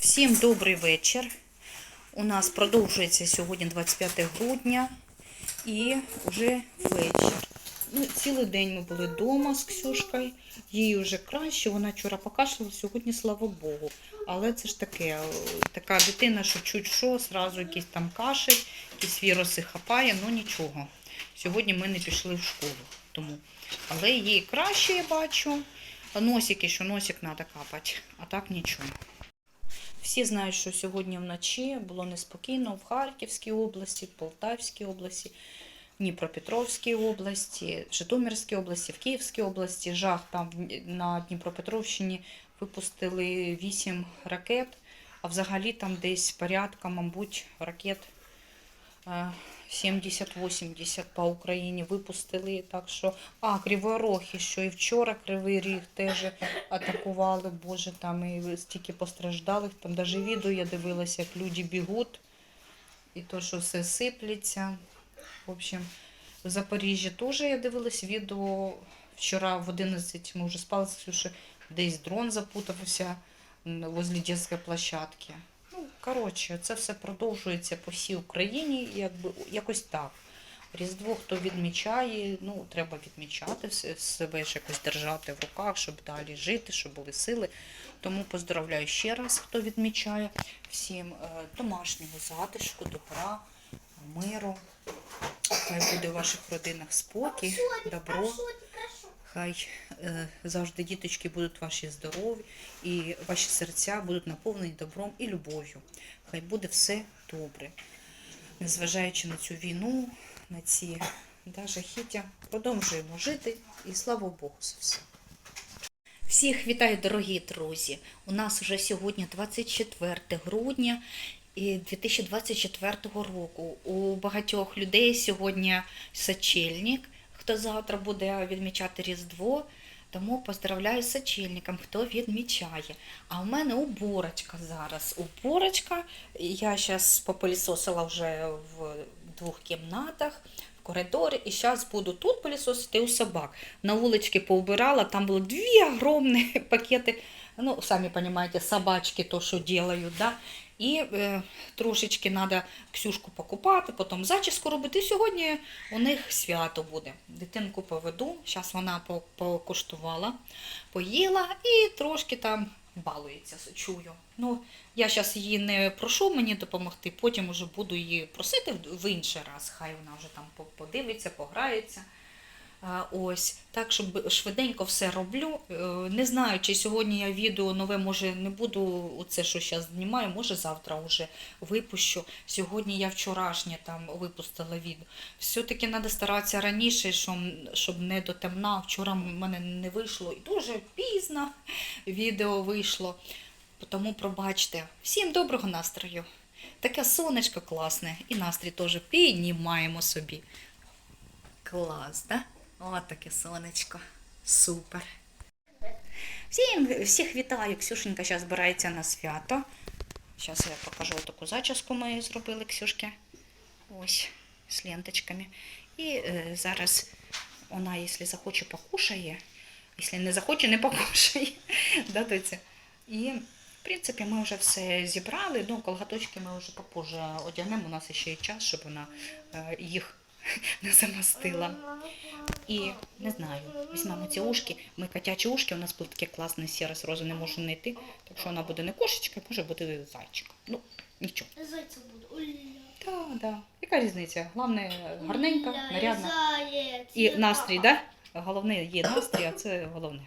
Всім добрий вечір. У нас продовжується сьогодні 25 грудня і вже вечір. Ну, цілий день ми були вдома з Ксюшкою. Їй вже краще. Вона вчора покашляла, сьогодні, слава Богу. Але це ж таке, е, така дитина, що чуть що, зразу якийсь там кашель, якісь віруси хапає, ну нічого. Сьогодні ми не пішли в школу. Тому. Але їй краще я бачу. Носики, що носик треба капати, а так нічого. Всі знають, що сьогодні вночі було неспокійно в Харківській області, в Полтавській області, Дніпропетровській області, Житомирській області, в Київській області. Жах там на Дніпропетровщині випустили 8 ракет, а взагалі там десь порядка, мабуть, ракет 70-80 по Україні випустили. Так що, а, Криворохи, що і вчора Кривий Ріг теж атакували, боже, там і стільки постраждалих, там навіть відео я дивилася, як люди бігуть, і то, що все сиплеться. В общем, в Запоріжжі теж я дивилась відео. Вчора в 11 ми вже спали Ксюшею, десь дрон запутався возле дитячої площадки. Коротше, це все продовжується по всій Україні, якби якось так. Різдво хто відмічає, ну треба відмічати все- себе ж якось держати в руках, щоб далі жити, щоб були сили. Тому поздравляю ще раз, хто відмічає всім е, домашнього затишку, добра, миру. Хай буде в ваших родинах спокій, добро. Хай е, завжди діточки будуть ваші здорові і ваші серця будуть наповнені добром і любов'ю. Хай буде все добре. Незважаючи на цю війну, на ці да, жахіття, продовжуємо жити і слава Богу за все. Всіх вітаю, дорогі друзі! У нас вже сьогодні 24 грудня і 2024 року. У багатьох людей сьогодні сочельник, хто завтра буде відмічати Різдво. Тому поздравляю з сочельником, хто відмічає. А в мене уборочка зараз. Уборочка. Я зараз попилісосила вже в двох кімнатах, в коридорі, і зараз буду тут пилісосити у собак. На вуличці поубирала, там було дві огромні пакети. Ну, самі розумієте, собачки то, що делают, да? І е, трошечки треба Ксюшку покупати, потім зачіску робити. Сьогодні у них свято буде. Дитинку поведу. Зараз вона покуштувала, поїла і трошки там балується, чую. Ну, я зараз її не прошу мені допомогти, потім вже буду її просити в інший раз. Хай вона вже там подивиться, пограється. Ось так, щоб швиденько все роблю. Е, Не знаю, чи сьогодні я відео нове, може не буду оце, що зараз знімаю, може завтра вже випущу. Сьогодні я вчорашнє там випустила відео. Все-таки треба старатися раніше, щоб, не до темна. Вчора в мене не вийшло і дуже пізно відео вийшло. Тому пробачте. Всім доброго настрою. Таке сонечко класне, і настрій теж піднімаємо собі. Клас, да? О, таке сонечко. Супер. Всім, всіх вітаю. Ксюшенька зараз збирається на свято. Зараз я покажу таку зачіску ми зробили Ксюшки. Ось, з ленточками. І е, зараз вона, якщо захоче, покушає. Якщо не захоче, не покушає. да, доця? І, в принципі, ми вже все зібрали. Ну, колготочки ми вже попозже одягнемо. У нас ще є час, щоб вона е, їх не замастила. І не знаю, візьмемо ці ушки. Ми котячі ушки, у нас було таке класне сіре розу не можу знайти. Так що вона буде не кошечка, може бути зайчик. Ну, нічого. Зайця буде. Так, да. Яка різниця? Головне, гарненька, нарядна. І настрій, так? Да? Головне є настрій, а це головне.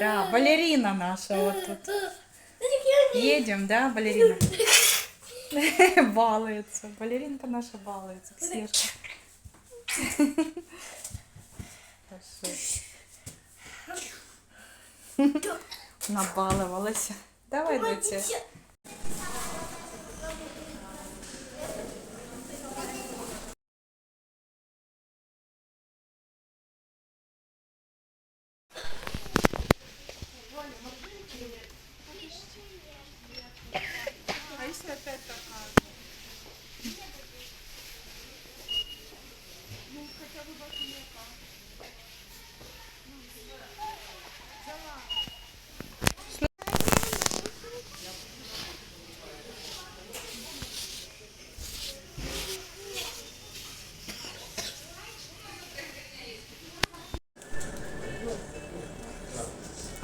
Да, балерина наша вот тут. Едем, да, балерина? Балуется. Балеринка наша балуется. Ксюшка. Хорошо. Набалувалася. Давай, доця.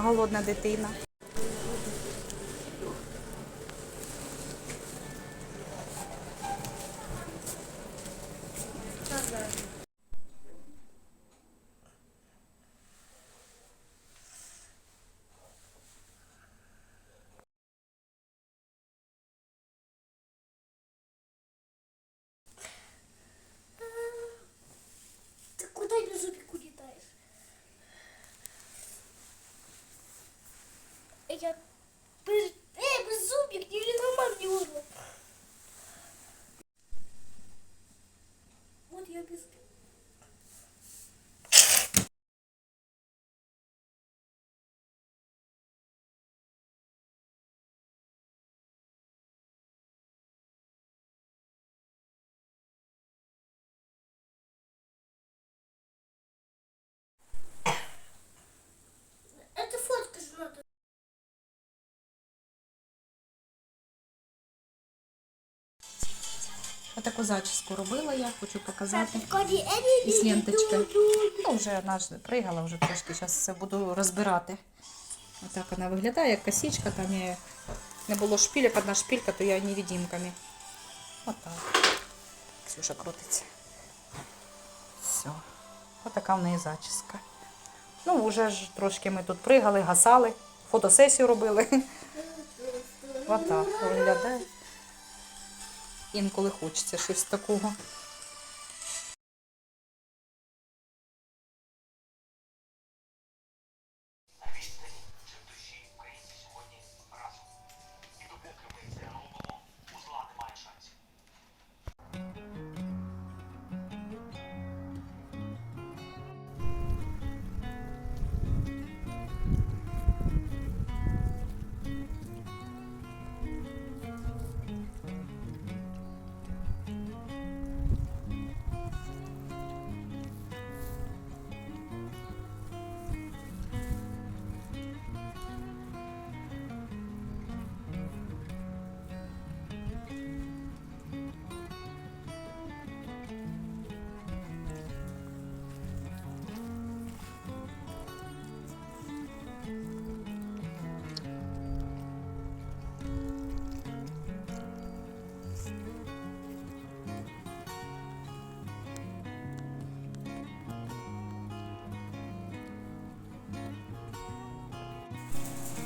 Голодна дитина. Ты Я... Отаку зачіску робила я, хочу показати. І з ленточкою. Ну, вже вона ж пригала вже трошки, зараз все буду розбирати. Отак вона виглядає, як косичка, там є- не було шпілек, одна шпілька, то я невидимками. Отак. Ксюша крутиться. Все. Отака в неї зачіска. Ну, вже ж трошки ми тут пригали, гасали, фотосесію робили. Отак виглядає. Інколи хочеться щось такого.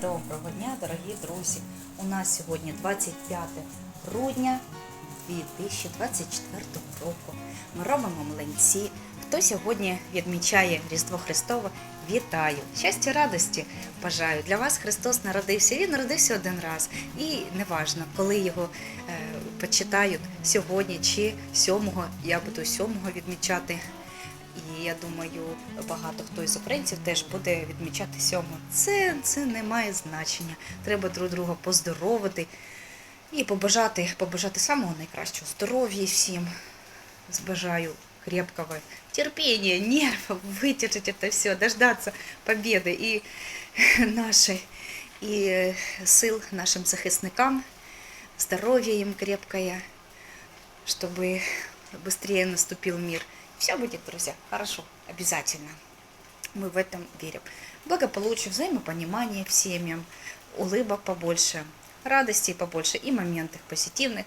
Доброго дня, дорогі друзі! У нас сьогодні 25 грудня 2024 року. Ми робимо млинці. Хто сьогодні відмічає Різдво Христове, вітаю! Щастя, радості бажаю. Для вас Христос народився. Він народився один раз. І неважно, коли його е, почитають сьогодні чи 7, я буду 7 відмічати. І я думаю, багато хто із українців теж буде відмічати сьому. Це, це не має значення. Треба друг друга поздоровити і побажати, побажати самого найкращого здоров'я всім. Збажаю крепкого терпения, нервов, выдержать это все, дождаться победы и нашей, и сил нашим захисникам, Здоровья им крепкое, чтобы быстрее наступил мир. Все будет, друзья, хорошо, обязательно. Мы в этом верим. Благополучия, взаимопонимания в семьям, улыбок побольше, радостей побольше и моментов позитивных.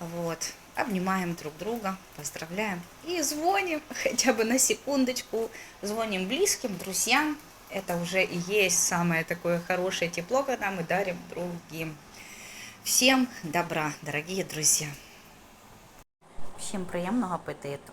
Вот. Обнимаем друг друга, поздравляем и звоним хотя бы на секундочку, звоним близким, друзьям. Это уже и есть самое такое хорошее тепло, когда мы дарим другим. Всем добра, дорогие друзья. Всім приємного апетиту.